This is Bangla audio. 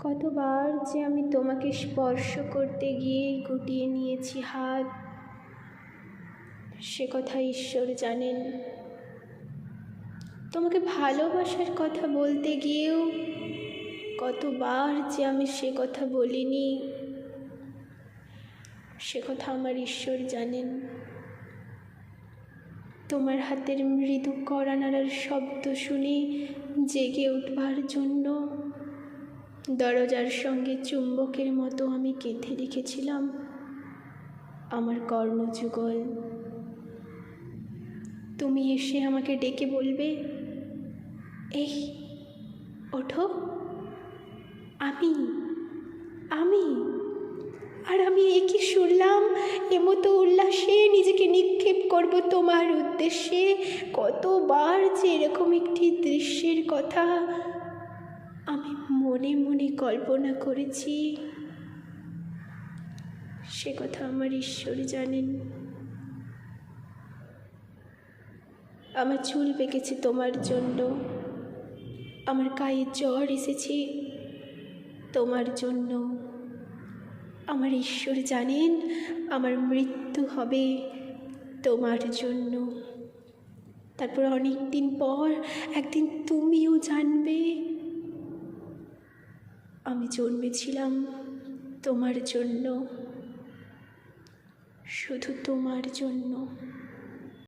কতবার যে আমি তোমাকে স্পর্শ করতে গিয়ে গুটিয়ে নিয়েছি হাত, সে কথা ঈশ্বর জানেন। তোমাকে ভালোবাসার কথা বলতে গিয়েও কতবার যে আমি সে কথা বলিনি, সে কথা আমার ঈশ্বর জানেন। তোমার হাতের মৃদু কড়া নাড়ার শব্দ শুনে জেগে উঠবার জন্য দরজার সঙ্গে চুম্বকের মতো আমি কেঁথে রেখেছিলাম আমার কর্ণযুগল। তুমি এসে আমাকে ডেকে বলবে, এই, ওঠো। আমি আমি, আর আমি একই শুনলাম? এমতো উল্লাসে নিজেকে নিক্ষেপ করব তোমার উদ্দেশ্যে। কতবার যে এরকম একটি দৃশ্যের কথা মনে মনে কল্পনা করেছি, সে কথা আমার ঈশ্বর জানেন। আমার চুল পেকেছে তোমার জন্য, আমার গায়ে জ্বর এসেছে তোমার জন্য। আমার ঈশ্বর জানেন, আমার মৃত্যু হবে তোমার জন্য। তারপর অনেক দিন পর একদিন তুমিও জানবে। আমি জন্মেছিলাম তোমার জন্য শুধু তোমার জন্য।